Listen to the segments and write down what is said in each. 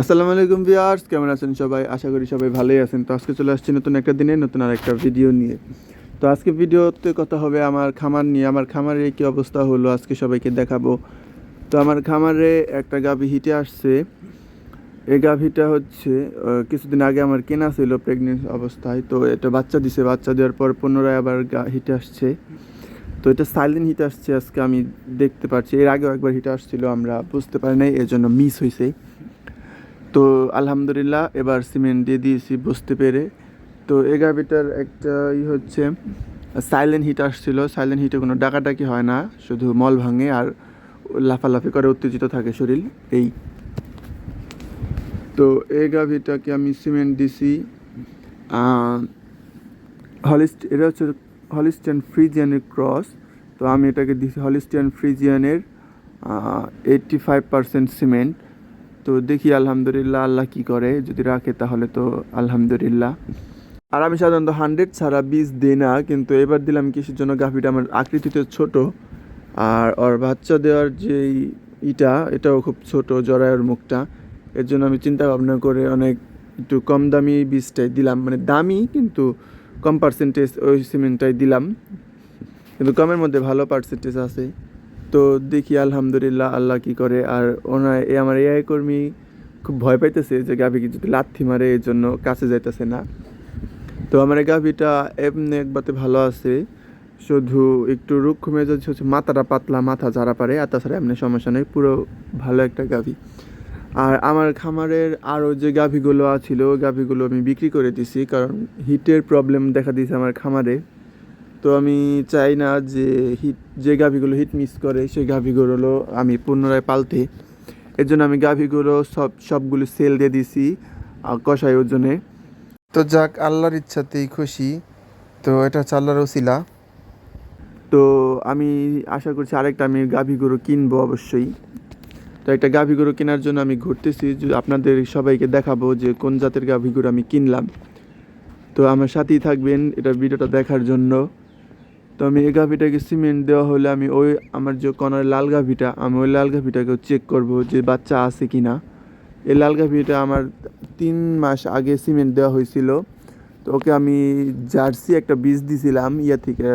আসসালামু আলাইকুম ভিউয়ার্স, কেমন আছেন সবাই? আশা করি সবাই ভালোই আছেন। তো আজকে চলে আসছি নতুন একটা দিনে, নতুন আর একটা ভিডিও নিয়ে। তো আজকে ভিডিওতে কথা হবে আমার খামার নিয়ে। আমার খামারে কী অবস্থা হলো আজকে সবাইকে দেখাবো। তো আমার খামারে একটা গাভি হিটে আসছে। এই গাভিটা হচ্ছে কিছুদিন আগে আমার কেনা ছিল প্রেগনেন্ট অবস্থায়। তো এটা বাচ্চা দিছে। বাচ্চা দেওয়ার পর পুনরায় আবার হিটে আসছে। তো এটা সাইলেন্ট হিট আসছে আজকে আমি দেখতে পাচ্ছি। এর আগেও একবার হিট আসছিল, আমরা বুঝতে পারি নাই এর জন্য মিস হয়েছে তো আলহামদুলিল্লাহ, এবার সিমেন্ট দিয়ে দিয়েছি বুঝতে পেরে। তো গাভিটার একটা ই হচ্ছে সাইলেন্ট হিট আসছিল। সাইলেন্ট হিটে কোনো ডাকাডাকি হয় না, শুধু মল ভাঙে আর লাফালাফি করে, উত্তেজিত থাকে শরীর, এই। তো এই গাভিটাকে আমি সিমেন্ট দিছি হলিস্ট এটা হচ্ছে হলিস্টিয়ান ফ্রিজিয়ানের ক্রস তো আমি এটাকে দিছি হলিস্টিয়ান ফ্রিজিয়ানের এইটটি ফাইভ পার্সেন্ট সিমেন্ট। তো দেখি আলহামদুলিল্লাহ আল্লাহ কি করে, যদি রাখে তাহলে তো আলহামদুলিল্লাহ। আর আমি সাধারণত হান্ড্রেড ছাড়া বীজ দিই না, কিন্তু এবার দিলাম কিসের জন্য গাভিটা আমার আকৃতিতে ছোট। আর ওর বাচ্চা দেওয়ার যে ইটা, এটাও খুব ছোট, জরায়ুর মুখটা। এর জন্য আমি চিন্তা ভাবনা করে অনেক একটু কম দামি বীজটাই দিলাম। মানে দামি, কিন্তু কম পার্সেন্টেজ ওই সিমেন্টটাই দিলাম। কিন্তু কমের মধ্যে ভালো পার্সেন্টেজ আছে। তো দেখি আলহামদুলিল্লাহ আল্লাহ কি করে। আর ওনার এ আমার এআই কর্মী খুব ভয় পাইতেছে যে গাভীকে যদি লাথি মারে, এর জন্য কাছে যাইতেছে না। তো আমার গাভীটা এমনি একবারতে ভালো আছে। শুধু একটু রুক্ষ মেজাজ হচ্ছে মাথাটা পাতলা, মাথা যারা পারে, আর তাছাড়া এমনি সমস্যা নেই, পুরো ভালো একটা গাভী। আর আমার খামারের আরও যে গাভীগুলো ছিল গাভীগুলো আমি বিক্রি করে দিছি, কারণ হিটের প্রবলেম দেখা দিয়েছে আমার খামারে। তো আমি চাই না যে হিট যে গাভীগুলো হিট মিস করে, সেই গাভীগুলো আমি পুনরায় পালতে। এর জন্য আমি গাভীগুলো সব, সবগুলো সেল দিয়ে দিছি কষাই ওজনে। তো যাক, আল্লাহর ইচ্ছাতেই খুশি। তো এটা হচ্ছে আল্লাহর ওসিলা। তো আমি আশা করছি আরেকটা আমি গাভী গরু কিনবো অবশ্যই। তো একটা গাভী গরু কেনার জন্য আমি ঘুরতেছি আপনাদের সবাইকে দেখাবো যে কোন জাতের গাভী গরু আমি কিনলাম। তো আমার সাথেই থাকবেন, এটা ভিডিওটা দেখার জন্য। তো আমি এই গাভিটাকে সিমেন্ট দেওয়া হলে আমি ওই আমার যে কনার লাল গাভিটা, আমি ওই লাল গাভিটাকেও চেক করব যে বাচ্চা আছে কি না এই লাল গাভিটা আমার তিন মাস আগে সিমেন্ট দেওয়া হয়েছিল। তো ওকে আমি জার্সি একটা বীজ দিছিলাম ইয়া থেকে,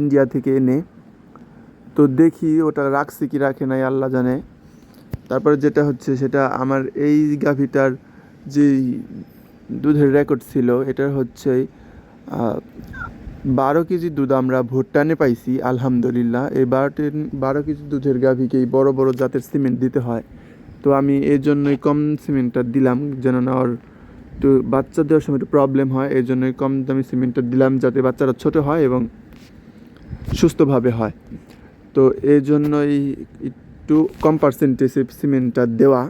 ইন্ডিয়া থেকে এনে। তো দেখি ওটা রাখছে কি রাখে নাই, আল্লাহ জানে। তারপরে যেটা হচ্ছে সেটা আমার এই গাভিটার যে দুধের রেকর্ড ছিল এটা হচ্ছে বারো কেজি দুধ আমরা ভুট্টানে পাইছি, আলহামদুলিল্লাহ। এই বারোটি বারো কেজি দুধের গাভীকে এই বড় বড় জাতের সিমেন্ট দিতে হয়। তো আমি এই জন্যই কম সিমেন্টটা দিলাম, যেন না ওর একটু বাচ্চা দেওয়ার সময় একটু প্রবলেম হয়। এই জন্যই কম দামি সিমেন্টটা দিলাম, যাতে বাচ্চারা ছোট হয় এবং সুস্থভাবে হয়। তো এই জন্যই একটু কম পার্সেন্টেজে সিমেন্টটা দেওয়া।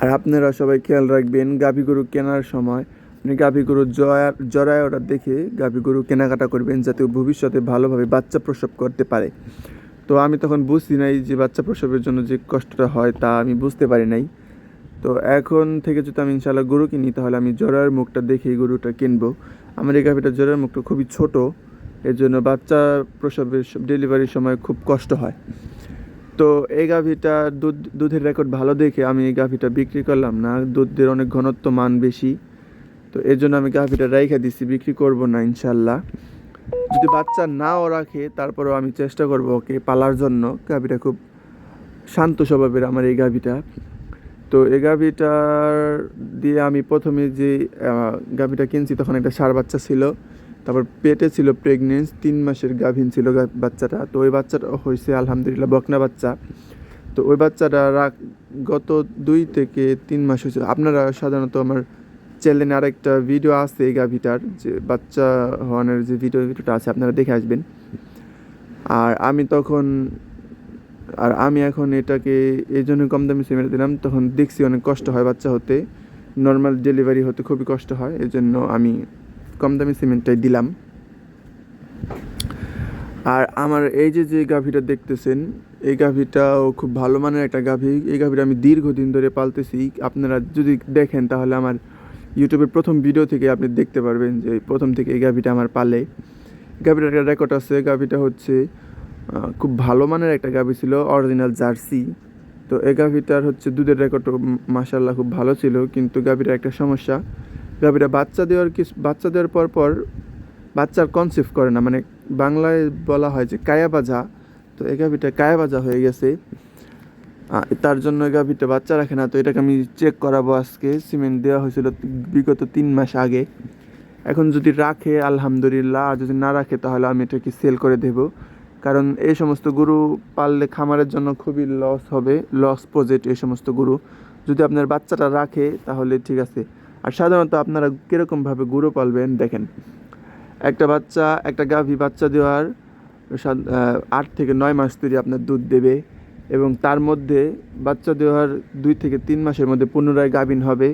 আর আপনারা সবাই খেয়াল রাখবেন, গাভী গরু কেনার সময় আপনি গাভী গরু জয়া জরায়ুটা দেখে গাভী গরু কেনাকাটা করবেন যাতে ভবিষ্যতে ভালোভাবে বাচ্চা প্রসব করতে পারে। তো আমি তখন বুঝি নাই যে বাচ্চা প্রসবের জন্য যে কষ্টটা হয় তা আমি বুঝতে পারি নাই। তো এখন থেকে যদি আমি ইনশাল্লাহ গরু কিনি, তাহলে আমি জরার মুখটা দেখেই গরুটা কিনবো। আমার এই গাভীটা জরার মুখটা খুবই ছোট এর জন্য বাচ্চা প্রসবের ডেলিভারির সময় খুব কষ্ট হয়। তো এই গাভীটা দুধ, দুধের রেকর্ড ভালো দেখে আমি এই গাভীটা বিক্রি করলাম না। দুধের অনেক ঘনত্ব, মান বেশি। তো এর জন্য আমি গাভীটা রাইখা দিছি, বিক্রি করব না ইনশাল্লাহ। যদি বাচ্চা নাও রাখে, তারপরেও আমি চেষ্টা করব ওকে পালার জন্য। গাভীটা খুব শান্ত স্বভাবের আমার এই গাভীটা তো এই গাভীটার দিয়ে আমি প্রথমে যে গাভীটা কিনছি, তখন একটা সার বাচ্চা ছিল। তারপর পেটে ছিল প্রেগনেন্স তিন মাসের গাভিন ছিল বাচ্চাটা। তো ওই বাচ্চাটা হয়েছে, আলহামদুলিল্লাহ, বকনা বাচ্চা। তো ওই বাচ্চাটা রাখ, গত দুই থেকে তিন মাস হয়েছে। আপনারা সাধারণত আমার চ্যানেলে আরেকটা ভিডিও আছে এই গাভিটার, যে বাচ্চা হওয়ানোর যে ভিডিও ভিডিওটা আছে, আপনারা দেখে আসবেন। আর আমি তখন, আর আমি এখন এটাকে এই জন্য কম দামি সিমেন্ট দিলাম, তখন দেখছি অনেক কষ্ট হয় বাচ্চা হতে। নর্মাল ডেলিভারি হতে খুবই কষ্ট হয়, এই জন্য আমি কম দামি সিমেন্টটাই দিলাম। আর আমার এই যে যে গাভীটা দেখতেছেন, এই গাভীটাও খুব ভালো মানের একটা গাভী। এই গাভীটা আমি দীর্ঘদিন ধরে পালতেছি। আপনারা যদি দেখেন তাহলে আমার ইউটিউবের প্রথম ভিডিও থেকে আপনি দেখতে পারবেন যে প্রথম থেকে এই গাভিটা আমার পালে। গাভিটার একটা রেকর্ড আছে, গাভিটা হচ্ছে খুব ভালো মানের একটা গাভি ছিল অরিজিনাল জার্সি। তো এই গাভিটার হচ্ছে দুধের রেকর্ডও মাসাল্লাহ খুব ভালো ছিল, কিন্তু গাভিটার একটা সমস্যা। গাভিটা বাচ্চা দেওয়ার কিছু বাচ্চা দেওয়ার পর পর বাচ্চার কনসেপ্ট করে না। মানে বাংলায় বলা হয় যে কায়াবাজা। তো এই গাভিটা কায়াবাজা হয়ে গেছে। তার জন্য গাভিটা বাচ্চা রাখে না, তো এটাকে আমি চেক করাবো আজকে। সিমেন্ট দেওয়া হয়েছিল বিগত তিন মাস আগে। এখন যদি রাখে, আলহামদুলিল্লাহ, আর যদি না রাখে, তাহলে আমি এটাকে সেল করে দেব। কারণ এই সমস্ত গরু পাললে খামারের জন্য খুবই লস হবে লস প্রজেক্ট এই সমস্ত গরু। যদি আপনার বাচ্চাটা রাখে, তাহলে ঠিক আছে। আর সাধারণত আপনারা কীরকমভাবে গরু পালবেন, দেখেন। একটা বাচ্চা, একটা গাভী বাচ্চা দেওয়ার আট থেকে নয় মাস ধরে আপনার দুধ দেবে। এবং তার মধ্যে বাচ্চা দেওয়ার দুই থেকে তিন মাসের মধ্যে পুনরায় গাভিন হবে।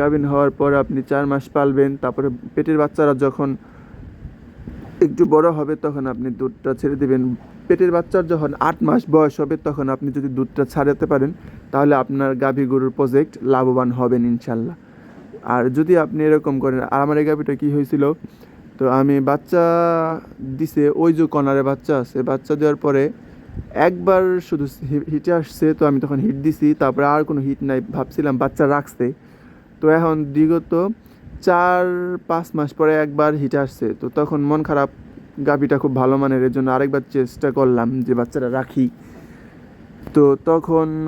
গাভিন হওয়ার পর আপনি চার মাস পালবেন, তারপরে পেটের বাচ্চারা যখন একটু বড় হবে তখন আপনি দুধটা ছেড়ে দেবেন। পেটের বাচ্চার যখন আট মাস বয়স হবে তখন আপনি যদি দুধটা ছাড়াতে পারেন, তাহলে আপনার গাভী গরুর প্রজেক্ট লাভবান হবেন ইনশাল্লাহ। আর যদি আপনি এরকম করেন, আর আমার এই গাভীটা কী হয়েছিল? তো আমি বাচ্চা দিছে, ওই যে কর্নারে বাচ্চা আছে, বাচ্চা দেওয়ার পরে একবার শুধু হিটে আসছে, তো আমি তখন হিট দিছি, তারপরে আর কোনো হিট নাই ভাবছিলাম বাচ্চা রাখছে। তো এখন বিগত চার, পাঁচ মাস পরে একবার হিটে আসছে, তো তখন মন খারাপ, গাভিটা খুব ভালো মানের, এর জন্য আরেকবার চেষ্টা করলাম যে বাচ্চাটা রাখি। তো তখন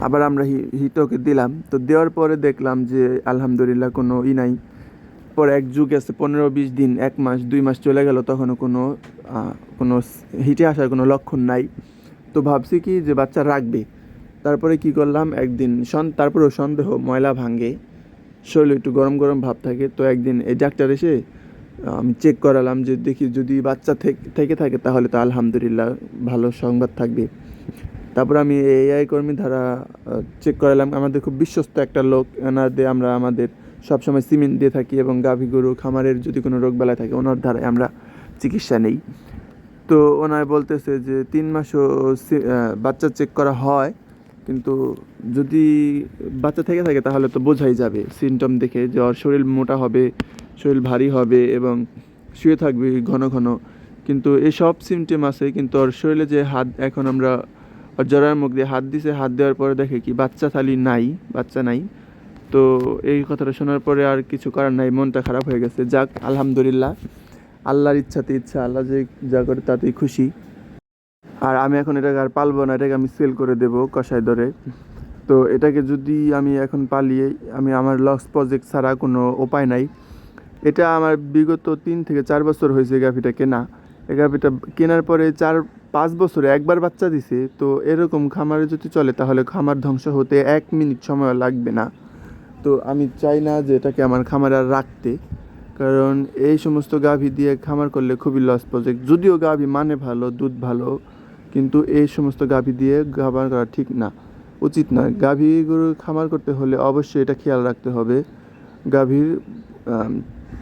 আবার আমরা হি- হিট দিলাম। তো দেওয়ার পরে দেখলাম যে আলহামদুলিল্লাহ কোনো ই নাই। পরে এক যুগ আছে, পনেরো, বিশ দিন, এক মাস, দুই মাস চলে গেল, তখনও কোনো কোনো হিটে আসার কোনো লক্ষণ নাই। তো ভাবছি কি যে বাচ্চা রাখবে। তারপরে কি করলাম, একদিন সন, তারপরেও সন্দেহ, ময়লা ভাঙে, শরীরে একটু গরম গরম ভাব থাকে। তো একদিন এই ডাক্তার এসে আমি চেক করালাম যে দেখি যদি বাচ্চা থেকে থেকে তাহলে তো আলহামদুলিল্লাহ ভালো সংবাদ থাকবে। তারপর আমি এআই কর্মী দ্বারা চেক করালাম। আমাদের খুব বিশ্বস্ত একটা লোক। এনাদের আমরা আমাদের সবসময় সিমেন্ট দিয়ে থাকি এবং গাভী গরু, খামারের যদি কোনো রোগ বালাই থাকে, ওনার দ্বারাই আমরা চিকিৎসা নেই। তো ওনার বলতেছে যে তিন মাসও বাচ্চা চেক করা হয়, কিন্তু যদি বাচ্চা থেকে থাকে তাহলে তো বোঝাই যাবে। সিমটম দেখে যে ওর শরীর মোটা হবে, শরীর ভারী হবে এবং শুয়ে থাকবে ঘন ঘন। কিন্তু এই সব সিমটম আছে, কিন্তু ওর শরীরে যে হাত, এখন আমরা ওর জরার মুখ দিয়ে হাত দিছে, হাত দেওয়ার পরে দেখে কি বাচ্চা থালি নাই, বাচ্চা নাই। তো এই কথাটা শোনার পরে আর কিছু করার নাই, মনটা খারাপ হয়ে গেছে। যাক, আলহামদুলিল্লাহ। আল্লাহর ইচ্ছাতে ইচ্ছা, আল্লাহ যে যা করে তাতেই খুশি। আর আমি এখন এটাকে আর পালবো না, এটাকে আমি সেল করে দেব কষায় ধরে। তো এটাকে যদি আমি এখন পালিয়ে, আমি আমার লস প্রজেক্ট ছাড়া কোনো উপায় নাই। এটা আমার বিগত তিন থেকে চার বছর হয়েছে গাভিটা কেনা। এই গাভিটা কেনার পরে চার, পাঁচ বছরে একবার বাচ্চা দিছে, তো এরকম খামারে যদি চলে, তাহলে খামার ধ্বংস হতে এক মিনিট সময় লাগবে না। তো আমি চাই না যে এটাকে আমার খামারে আর রাখতে। কারণ এই সমস্ত গাভী দিয়ে খামার করলে খুবই লস প্রজেক্ট যদিও গাভী মানে ভালো, দুধ ভালো, কিন্তু এই সমস্ত গাভী দিয়ে খামার করা ঠিক না, উচিত নয়। গাভী গরু খামার করতে হলে অবশ্যই এটা খেয়াল রাখতে হবে। গাভীর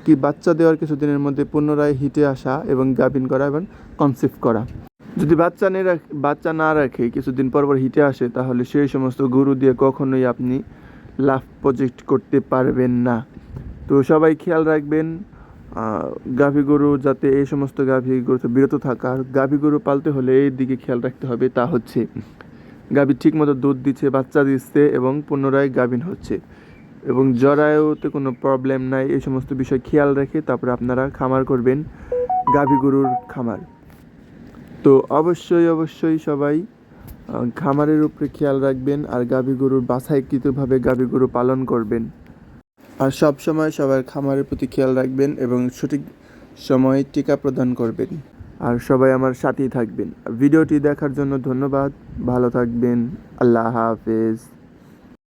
কি বাচ্চা দেওয়ার কিছুদিনের মধ্যে পুনরায় হিটে আসা এবং গাভিন করা এবং কনসেপ্ট করা। যদি বাচ্চা নিয়ে বাচ্চা না রাখে, কিছুদিন পর পর হিটে আসে, তাহলে সেই সমস্ত গরু দিয়ে কখনোই আপনি লাভ প্রজেক্ট করতে পারবেন না। তো সবাই খেয়াল রাখবেন গাভী গরু যাতে এই সমস্ত গাভী গরু থেকে বিরত থাকার, গাভী গরু পালতে হলে এই দিকে খেয়াল রাখতে হবে, তা হচ্ছে গাভী ঠিকমতো দুধ দিচ্ছে, বাচ্চা দিচ্ছে এবং পুনরায় গাভিন হচ্ছে এবং জরায়ুতে কোনো প্রবলেম নাই, এই সমস্ত বিষয় খেয়াল রেখে তারপরে আপনারা খামার করবেন গাভী গরুর খামার। তো অবশ্যই অবশ্যই সবাই খামারের উপরে খেয়াল রাখবেন আর গাভী গরুর বাছাইকৃতভাবে গাভী গরু পালন করবেন। আর সব সময় সবার খামারের প্রতি খেয়াল রাখবেন এবং সঠিক সময়ে টিকা প্রদান করবেন। আর সবাই আমার সাথেই থাকবেন। ভিডিওটি দেখার জন্য ধন্যবাদ। ভালো থাকবেন। আল্লাহ হাফেজ।